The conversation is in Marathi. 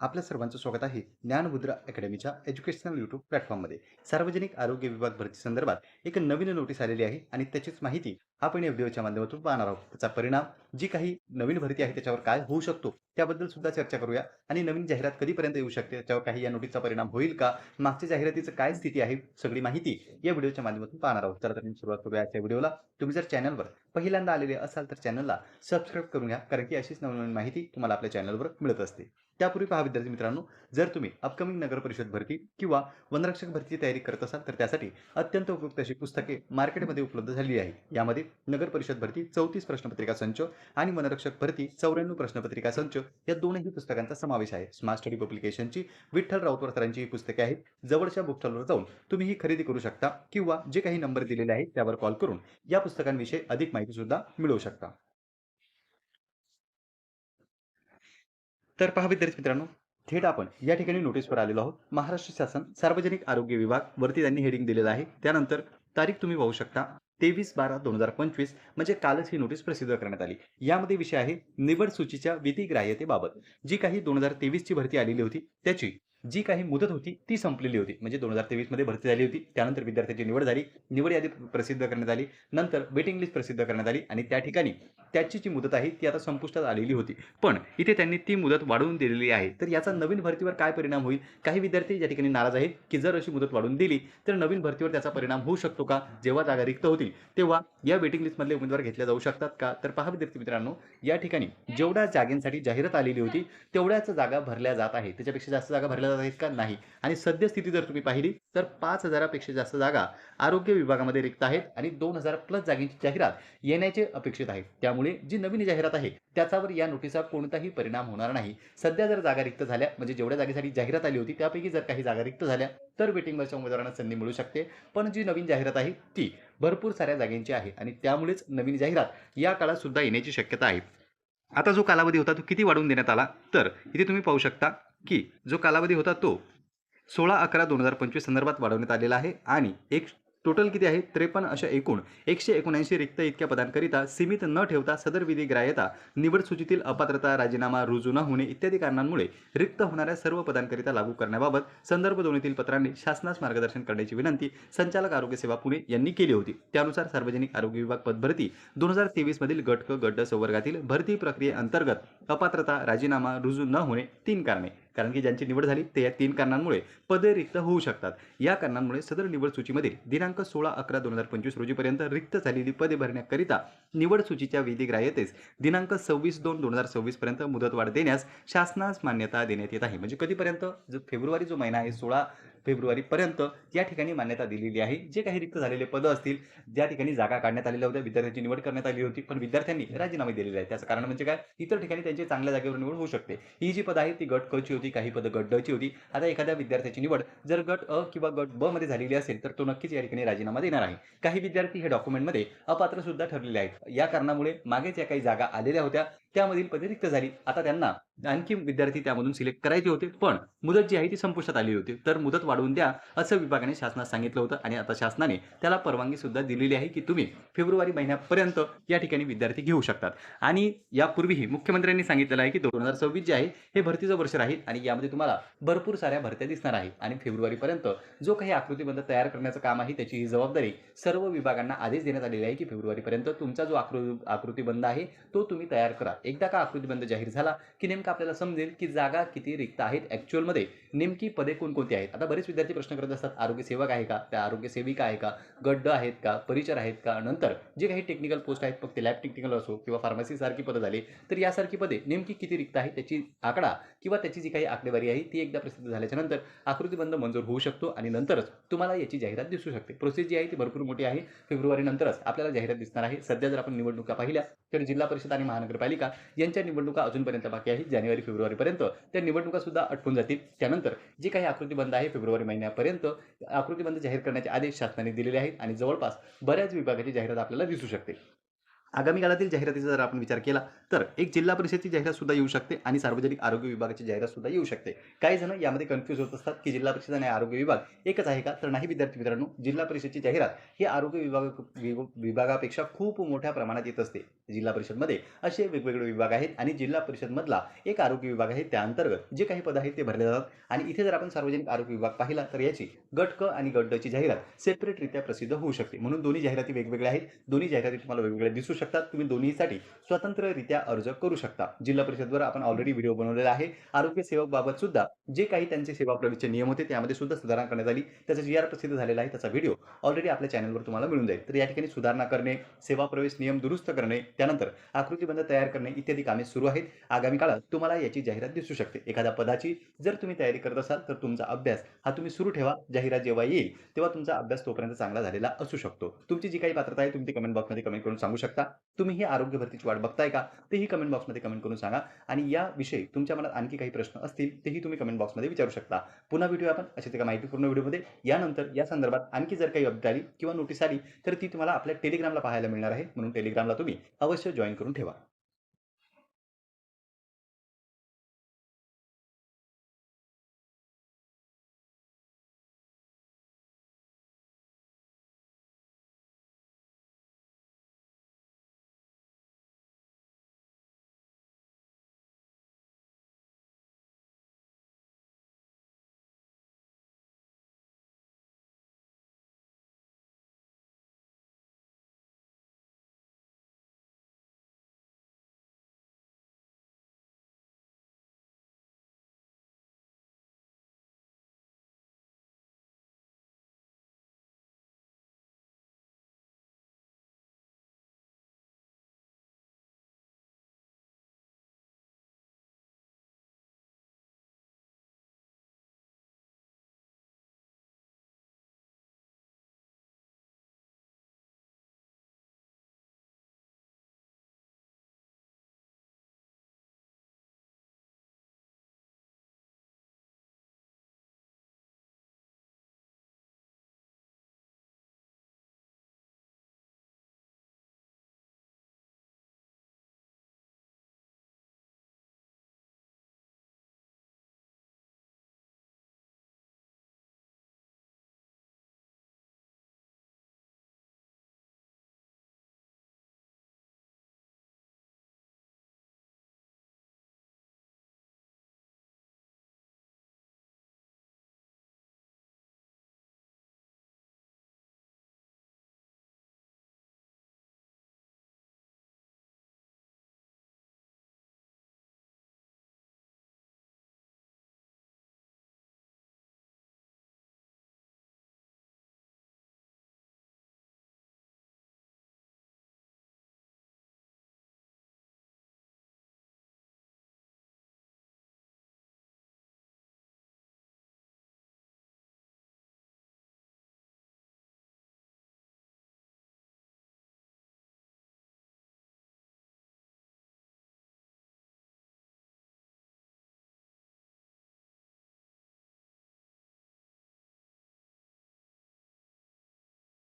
आपल्या सर्वांचं स्वागत आहे ज्ञानमुद्रा अकॅडमीच्या एज्युकेशनल यूट्यूब प्लॅटफॉर्ममध्ये. सार्वजनिक आरोग्य विभाग भरती संदर्भात एक नवीन नोटीस आलेली आहे आणि त्याचीच माहिती आपण या व्हिडिओच्या माध्यमातून पाहणार आहोत. त्याचा परिणाम जी काही नवीन भरती आहे त्याच्यावर काय होऊ शकतो त्याबद्दल सुद्धा चर्चा करूया आणि नवीन जाहिरात कधीपर्यंत येऊ शकते त्याच्यावर काही या नोटीसचा परिणाम होईल का? मागच्या जाहिरातीचं काय स्थिती आहे? सगळी माहिती या व्हिडिओच्या माध्यमातून पाहणार आहोत. तर मी सुरुवात करूया आजच्या व्हिडिओला. तुम्ही जर चॅनलवर पहिल्यांदा आलेले असाल तर चॅनलला सबस्क्राईब करून घ्या कारण की अशीच नवीन माहिती तुम्हाला आपल्या चॅनलवर मिळत असते. त्यापूर्वी पहा विद्यार्थी मित्रांनो जर तुम्ही अपकमिंग नगरपरिषद भरती किंवा वनरक्षक भरतीची तयारी करत असाल तर त्यासाठी अत्यंत उपयुक्त अशी पुस्तके मार्केटमध्ये उपलब्ध झालेली आहे. यामध्ये नगर परिषद भरती चौतीस प्रश्नपत्रिका संच आणि वनरक्षक भरती चौऱ्याण्णव प्रश्नपत्रिका संच या दोनही पुस्तकांचा समावेश आहे. स्मार्ट स्टडी पब्लिकेशनची विठ्ठल राऊतवर सरांची ही पुस्तके आहेत. जवळच्या बुकस्टॉलवर जाऊन तुम्ही ही खरेदी करू शकता किंवा जे काही नंबर दिलेले आहेत त्यावर कॉल करून या पुस्तकांविषयी अधिक माहिती सुद्धा मिळवू शकता. तर पहा विद्यार्थी मित्रांनो थेट आपण या ठिकाणी नोटीसवर आलेलो आहोत. महाराष्ट्र शासन सार्वजनिक आरोग्य विभाग वरती त्यांनी हेडिंग दिलेलं आहे. त्यानंतर तारीख तुम्ही पाहू शकता तेवीस बारा दोन हजार पंचवीस म्हणजे कालच ही नोटीस प्रसिद्ध करण्यात आली. यामध्ये विषय आहे निवड सूचीच्या विधिग्राह्यतेबाबत. जी काही दोन हजार तेवीसची भरती आलेली होती त्याची जी काही मुदत होती ती संपलेली होती. म्हणजे दोन हजार तेवीसमध्ये भरती झाली होती. त्यानंतर विद्यार्थ्याची निवड झाली. निवड यादी प्रसिद्ध करण्यात आली. नंतर वेटिंग लिस्ट प्रसिद्ध करण्यात आली. आणि त्या ठिकाणी त्याची जी मुदत आहे ती आता संपुष्टात आलेली होती. पण इथे त्यांनी ती मुदत वाढवून दिलेली आहे. तर याचा नवीन भरतीवर काय परिणाम होईल? काही विद्यार्थी या ठिकाणी नाराज आहेत की जर अशी मुदत वाढवून दिली तर नवीन भरतीवर त्याचा परिणाम होऊ शकतो का? जेव्हा जागा रिक्त होतील तेव्हा या वेटिंग लिस्टमधले उमेदवार घेतल्या जाऊ शकतात का? तर पहा विद्यार्थी मित्रांनो या ठिकाणी जेवढ्या जागेंसाठी जाहिरात आलेली होती तेवढ्याच जागा भरल्या जात आहे त्याच्यापेक्षा जास्त जागा भरल्या जात आहेत का नाही. आणि सद्यस्थिती जर तुम्ही पाहिली तर पाच हजारापेक्षा जास्त जागा आरोग्य विभागामध्ये रिक्त आहेत आणि दोन हजार प्लस जागेची जाहिरात येण्याचे अपेक्षित आहे त्यामुळे जी नवीन जाहिरात आहे त्याच्यावर या नोटीसचा कोणताही परिणाम होणार नाही. सध्या जर जागा रिक्त झाल्या म्हणजे जेवढ्या जागेसाठी जाहिरात आली होती त्यापैकी जर काही जागा रिक्त झाल्या तर वेटिंगवरच्या उमेदवारांना संधी मिळू शकते. पण जी नवीन जाहिरात आहे ती भरपूर साऱ्या जागेंची आहे आणि त्यामुळेच नवीन जाहिरात या काळात सुद्धा येण्याची शक्यता आहे. आता जो कालावधी होता तो किती वाढवून देण्यात आला? तर इथे तुम्ही पाहू शकता की जो कालावधी होता तो सोळा अकरा दोन हजार पंचवीस संदर्भात वाढवण्यात आलेला आहे आणि एक टोटल किती आहे? त्रेपन्न अशा एकूण एकशे एकोणऐंशी रिक्त इतक्या पदांकरिता सीमित न ठेवता सदर विधी ग्राह्यता निवड सूचीतील अपात्रता राजीनामा रुजू न होणे इत्यादी कारणांमुळे रिक्त होणाऱ्या सर्व पदांकरिता लागू करण्याबाबत संदर्भ दोन्हीतील पत्रांनी शासनास मार्गदर्शन करण्याची विनंती संचालक आरोग्य सेवा पुणे यांनी केली होती. त्यानुसार सार्वजनिक आरोग्य विभाग पदभरती दोन हजार तेवीसमधील गट क गट संवर्गातील भरती प्रक्रियेअंतर्गत अपात्रता राजीनामा रुजू न होणे तीन कारणे. कारण की ज्यांची निवड झाली ते या तीन कारणांमुळे पदे रिक्त होऊ शकतात. या कारणांमुळे सदर निवड सूचीमधील दिनांक सोळा अकरा दोन हजार पंचवीस रोजीपर्यंत रिक्त झालेली पदे भरण्याकरिता निवड सूचीच्या विधिग्राह्यतेस दिनांक सव्वीस दोन दोन हजार सव्वीसपर्यंत मुदतवाढ देण्यास शासनास मान्यता देण्यात येत आहे. म्हणजे कधीपर्यंत? जो फेब्रुवारी जो महिना आहे सोळा फेब्रुवारीपर्यंत या ठिकाणी मान्यता दिलेली आहे. जे काही रिक्त झालेले पदं असतील ज्या ठिकाणी जागा काढण्यात आलेल्या होत्या विद्यार्थ्यांची निवड करण्यात आली होती पण विद्यार्थ्यांनी राजीनामे दिलेले आहेत. त्याचं कारण म्हणजे काय? इतर ठिकाणी त्यांची चांगल्या जागेवर निवड होऊ शकते. ही जी पदं आहे ती गट क ची होती काही पदं गट ड ची होती. आता एखाद्या विद्यार्थ्याची निवड जर गट अ किंवा गट ब मध्ये झालेली असेल तर तो नक्कीच या ठिकाणी राजीनामा देणार आहे. काही विद्यार्थी हे डॉक्युमेंटमध्ये अपात्र सुद्धा ठरलेले आहेत. या कारणामुळे मागेच या काही जागा आलेल्या होत्या. त्यामधील पदे रिक्त झाली. आता त्यांना आणखी विद्यार्थी त्यामधून सिलेक्ट करायचे होते. पण मुदत जी आहे ती संपुष्टात आली होती. तर मुदत वाढवून द्या असं विभागाने शासनास सांगितलं होतं आणि आता शासनाने त्याला परवानगी सुद्धा दिलेली आहे की तुम्ही फेब्रुवारी महिन्यापर्यंत या ठिकाणी विद्यार्थी घेऊ शकतात. आणि यापूर्वीही मुख्यमंत्र्यांनी सांगितलेलं आहे की दोन हजार सव्वीस जे आहे हे भरतीचं वर्ष राहील आणि यामध्ये तुम्हाला भरपूर साऱ्या भरत्या दिसणार आहे. आणि फेब्रुवारीपर्यंत जो काही आकृतीबंध तयार करण्याचं काम आहे त्याची ही जबाबदारी सर्व विभागांना आदेश देण्यात आलेली आहे की फेब्रुवारीपर्यंत तुमचा जो आकृ आकृतीबंध आहे तो तुम्ही तयार करा. एकदा का आकृतीबंध जाहीर झाला की नेमका आपल्याला समजेल की जागा किती रिक्त आहेत ॲक्च्युअलमध्ये नेमकी पदे कोणकोणती आहेत? आता बरेच विद्यार्थी प्रश्न करत असतात आरोग्य सेवक आहे का? त्या आरोग्य सेविका आहे का? गड्ड आहेत का? परिचर आहेत का? नंतर जे काही टेक्निकल पोस्ट आहेत फक्त लॅब टेक्निकल असो किंवा फार्मसीसारखी पदं झाली तर यासारखी पदे नेमकी किती रिक्त आहे त्याची आकडा किंवा त्याची जी काही आकडेवारी आहे ती एकदा प्रसिद्ध झाल्याच्यानंतर आकृतीबंध मंजूर होऊ शकतो आणि नंतरच तुम्हाला याची जाहिरात दिसू शकते. प्रोसेस जी आहे ती भरपूर मोठी आहे. फेब्रुवारी नंतरच आपल्याला जाहिरात दिसणार आहे. सध्या जर आपण निवडणुका पाहिल्या तर जिल्हा परिषद आणि महानगरपालिका यांच्या निवडणुका अजूनपर्यंत बाकी आहेत. जानेवारी फेब्रुवारीपर्यंत त्या निवडणुका सुद्धा आटपून जातील. त्यानंतर जे काही आकृतीबंध आहे फेब्रुवारी महिन्यापर्यंत आकृतीबंध जाहीर करण्याचे आदेश शासनाने दिलेले आहेत आणि जवळपास बऱ्याच विभागाची जाहिरात आपल्याला दिसू शकते. आगामी काळातील जाहिरातीचा जर आपण विचार केला तर एक जिल्हा परिषदची जाहिरात सुद्धा येऊ शकते आणि सार्वजनिक आरोग्य विभागाची जाहिरात सुद्धा येऊ शकते. काही जण यामध्ये कन्फ्यूज होत असतात की जिल्हा परिषद आणि आरोग्य विभाग एकच आहे का? तर नाही विद्यार्थी मित्रांनो जिल्हा परिषदची जाहिरात ही आरोग्य विभाग विभागापेक्षा खूप मोठ्या प्रमाणात येत असते. जिल्हा परिषदमध्ये असे वेगवेगळे विभाग आहेत आणि जिल्हा परिषदमधला एक आरोग्य विभाग आहे त्याअंतर्गत जे काही पद आहेत ते भरले जातात. आणि इथे जर आपण सार्वजनिक आरोग्य विभाग पाहिला तर याची गट क आणि गट जाहिरात सेपरेटरित्या प्रसिद्ध होऊ शकते. म्हणून दोन्ही जाहिराती वेगवेगळ्या आहेत. दोन्ही जाहिराती तुम्हाला वेगवेगळ्या दिसू शकतात. तुम्ही दोन्हीसाठी स्वतंत्ररित्या अर्ज करू शकता. जिल्हा परिषदवर आपण ऑलरेडी व्हिडिओ बनवलेला आहे. आरोग्य सेवकबाबत सुद्धा जे काही त्यांचे सेवा प्रवेशचे नियम होते त्यामध्ये सुद्धा सुधारणा करण्यात आली. त्याचा जी आर प्रसिद्ध झालेला आहे. त्याचा व्हिडिओ ऑलरेडी आपल्या चॅनलवर तुम्हाला मिळून जाईल. तर या ठिकाणी सुधारणा करणे सेवा प्रवेश नियम दुरुस्त करणे त्यानंतर आकृतीबंध तयार करणे इत्यादी कामे सुरू आहेत. आगामी काळात तुम्हाला याची जाहिरात दिसू शकते. एखाद्या पदाची जर तुम्ही तयारी करत असाल तर तुमचा अभ्यास हा तुम्ही सुरू ठेवा. जाहिरात जेव्हा येईल तेव्हा तुमचा अभ्यास तोपर्यंत चांगला झालेला असू शकतो. तुमची जी काही पात्रता आहे तुम्ही ती कमेंट बॉक्समध्ये कमेंट करून सांगू शकता. तुम्ही ही आरोग्य भरतीची वाट बघताय का तेही कमेंट बॉक्समध्ये कमेंट करून सांगा. आणि याविषयी तुमच्या मनात आणखी काही प्रश्न असतील तेही तुम्ही कमेंट बॉक्समध्ये विचारू शकता. पुन्हा व्हिडिओ आपण अशा एका माहितीपूर्ण व्हिडिओमध्ये. यानंतर या संदर्भात आणखी जर काही अपडेट आली किंवा नोटीस आली तर ती तुम्हाला आपल्या टेलिग्रामला पाहायला मिळणार आहे. म्हणून टेलिग्रामला तुम्ही अवश्य जॉईन करून ठेवा.